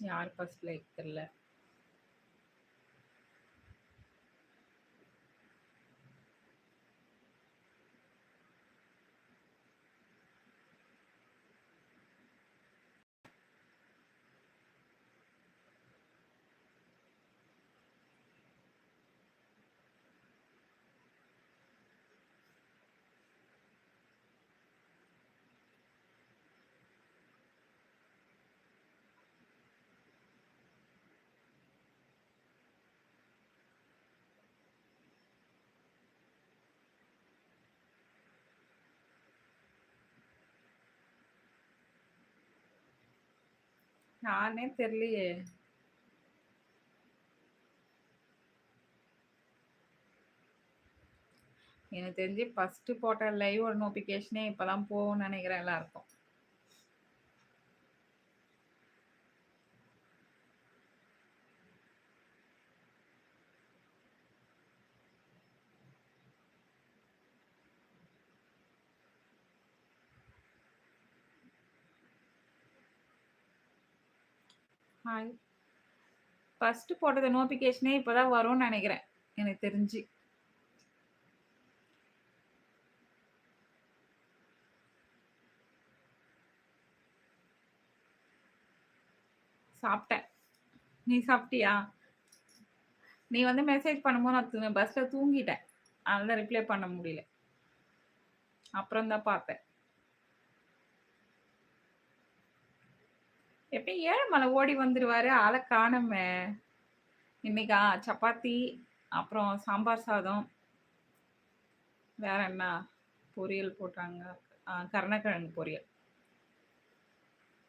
யார் first like தெர்ல. நானே தெரியலையே எனக்கு தெரிஞ்சு ஃபர்ஸ்ட்டு போட்ட லைவோட நோட்டிஃபிகேஷனே இப்ப தான் போகும்னு நினைக்கிறேன் எல்லாருக்கும். ஹாய். ஃபஸ்ட்டு போட்டது நோட்டிஃபிகேஷனே இப்போ தான் வரும்னு நினைக்கிறேன் எனக்கு தெரிஞ்சு. சாப்பிட்டேன் நீ சாப்பிட்டியா நீ வந்து மெசேஜ் பண்ணும்போது நான் து பஸ்ஸில் தூங்கிட்டேன். அதனால் ரிப்ளை பண்ண முடியல. அப்புறம் தான் பார்த்தேன். எப்பயும் ஏழுமலை ஓடி வந்துடுவாரு ஆளை காணோமே! இன்னைக்கா சப்பாத்தி, அப்புறம் சாம்பார் சாதம். வேற என்ன? பொரியல் போட்டாங்க. ஆ கருணக்கிழங்கு பொரியல்.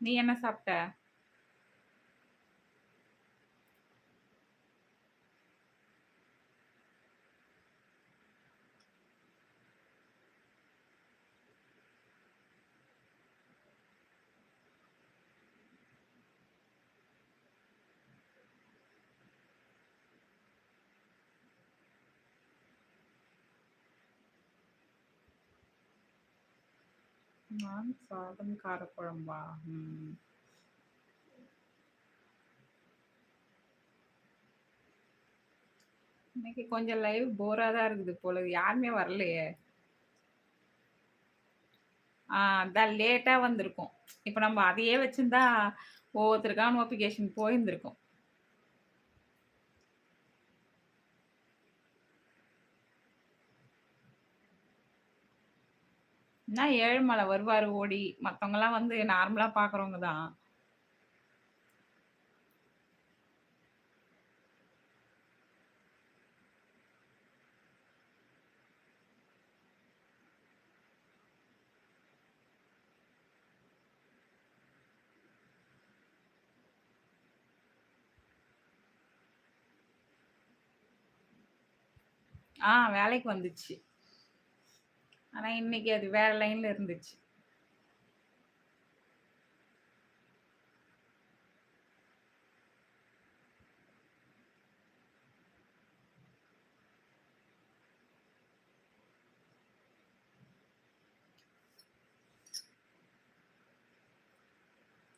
நீ என்ன சாப்பிட்ட நான் சாதம் காரக்குழம்பா? ம். இன்னைக்கு கொஞ்சம் லைவ் போரா தான் இருக்குது போல. யாருமே வரலையே! அதான் லேட்டா வந்திருக்கும். இப்ப நம்ம அதையே வச்சிருந்தா ஒவ்வொருத்தருக்கான நோட்டிஃபிகேஷன் போயிருந்திருக்கும். என்ன ஏழுமலை வருவாரு ஓடி. மற்றவங்கலாம் வந்து நார்மலா பார்க்குறவங்க தான். ஆ வேலைக்கு வந்துச்சு. ஆனா இன்னைக்கு அது வேற லைன்ல இருந்துச்சு.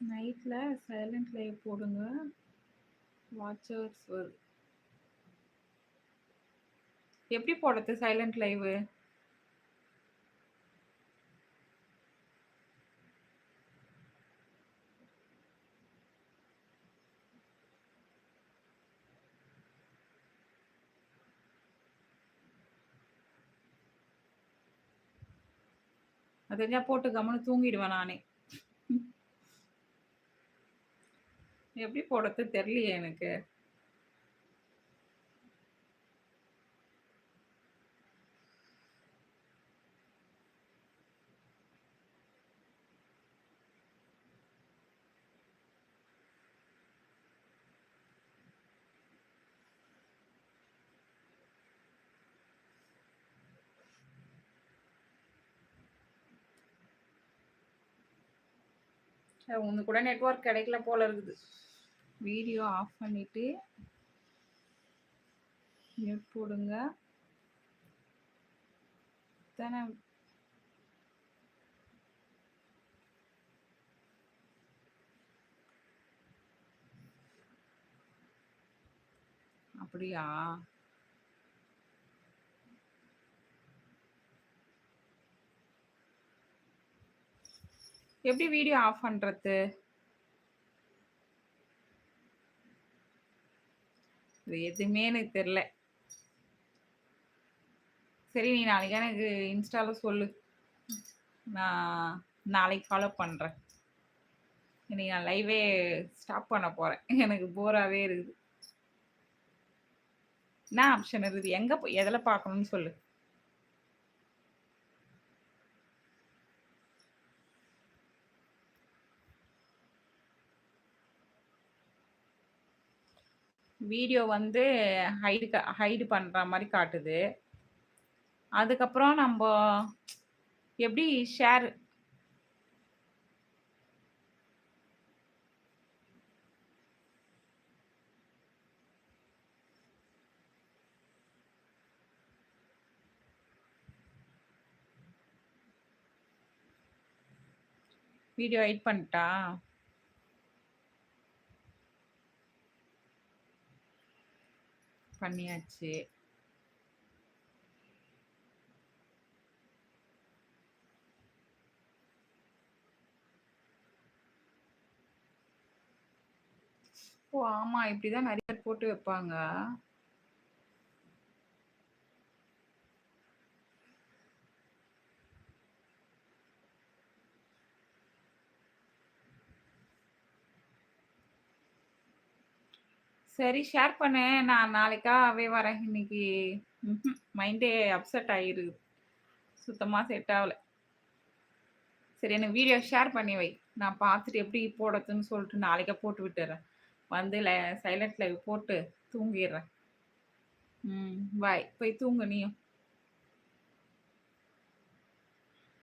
நைட்ல சைலண்ட் லைவ் போடுங்க. வாட்சர்ஸ் வருது. எப்படி போடுறது சைலண்ட் லைவு? அது தெரிஞ்சா போட்டு கம்முன்னு தூங்கிடுவேன் நானே. எப்படி போடுறது தெரியலையே எனக்கு. உனக்கு கூட நெட்ஒர்க் கிடைக்கல போல இருக்குது. வீடியோ ஆஃப் பண்ணிட்டு மியூட் போடுங்க. தானே அப்படியா? எப்படி வீடியோ ஆஃப் பண்ணுறது இது எதுவுமே எனக்கு தெரில சரி நீ நாளைக்கு எனக்கு இன்ஸ்டால சொல்லு. நான் நாளைக்கு ஃபாலோ பண்ணுறேன் இன்னைக்கு நான் லைவே ஸ்டாப் பண்ண போகிறேன் எனக்கு போராகவே இருக்குது. என்ன ஆப்ஷன் இருக்குது? எங்கே எதில் பார்க்கணும்னு சொல்லு. வீடியோ வந்து ஹைடு ஹைடு பண்ற மாதிரி காட்டுது. அதுக்கப்புறம் நம்ம எப்படி ஷேர் வீடியோ எடிட் பண்ணிட்டா? பண்ணியாச்சு. ஓ ஆமா இப்படிதான் நிறைய போட்டு வைப்பாங்க. சரி ஷேர் பண்ணு நான் நாளைக்காவே வரேன். இன்னைக்கு மைண்டே அப்செட் ஆகிருக்குது சுத்தமாக செட் ஆகல. சரி எனக்கு வீடியோ ஷேர் பண்ணி வை. நான் பார்த்துட்டு எப்படி போடுறதுன்னு சொல்லிட்டு நாளைக்கே போட்டு விட்டுறேன். வந்து சைலண்ட் லைவ் போட்டு தூங்கிடுறேன். ம் பாய் போய் தூங்கு நீயும்.